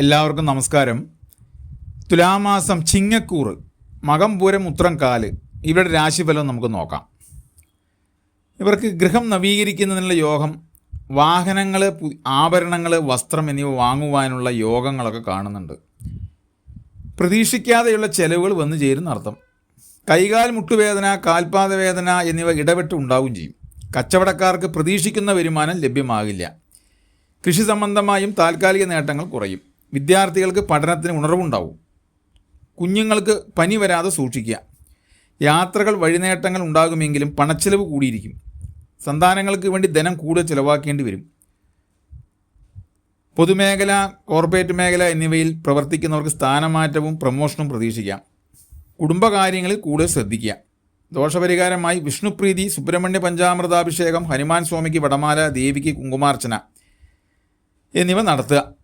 എല്ലാവർക്കും നമസ്കാരം. തുലാമാസം ചിങ്ങക്കൂറ് മകം പൂരം ഉത്രം കാൽ ഇവരുടെ രാശിഫലം നമുക്ക് നോക്കാം. ഇവർക്ക് ഗൃഹം നവീകരിക്കുന്നതിനുള്ള യോഗം വാഹനങ്ങൾ ആഭരണങ്ങൾ വസ്ത്രം എന്നിവ വാങ്ങുവാനുള്ള യോഗങ്ങളൊക്കെ കാണുന്നുണ്ട്. പ്രതീക്ഷിക്കാതെയുള്ള ചെലവുകൾ വന്നു ചേരുന്ന അർത്ഥം. കൈകാൽ മുട്ടുവേദന കാൽപാദ വേദന എന്നിവ ഇടപെട്ട് ഉണ്ടാവുകയും ചെയ്യും. കച്ചവടക്കാർക്ക് പ്രതീക്ഷിക്കുന്ന വരുമാനം ലഭ്യമാകില്ല. കൃഷി സംബന്ധമായും താൽക്കാലിക നേട്ടങ്ങൾ കുറയും. വിദ്യാർത്ഥികൾക്ക് പഠനത്തിന് ഉണർവുണ്ടാവും. കുഞ്ഞുങ്ങൾക്ക് പനി വരാതെ സൂക്ഷിക്കുക. യാത്രകൾ വഴിനേട്ടങ്ങൾ ഉണ്ടാകുമെങ്കിലും പണച്ചെലവ് കൂടിയിരിക്കും. സന്താനങ്ങൾക്ക് വേണ്ടി ധനം കൂടുതൽ ചിലവാക്കേണ്ടി വരും. പൊതുമേഖല കോർപ്പറേറ്റ് മേഖല എന്നിവയിൽ പ്രവർത്തിക്കുന്നവർക്ക് സ്ഥാനമാറ്റവും പ്രമോഷനും പ്രതീക്ഷിക്കാം. കുടുംബകാര്യങ്ങളിൽ കൂടുതൽ ശ്രദ്ധിക്കുക. ദോഷപരിഹാരമായി വിഷ്ണുപ്രീതി സുബ്രഹ്മണ്യ പഞ്ചാമൃതാഭിഷേകം ഹനുമാൻ സ്വാമിക്ക് വടമാല ദേവിക്ക് കുങ്കുമാർച്ചന എന്നിവ നടത്തുക.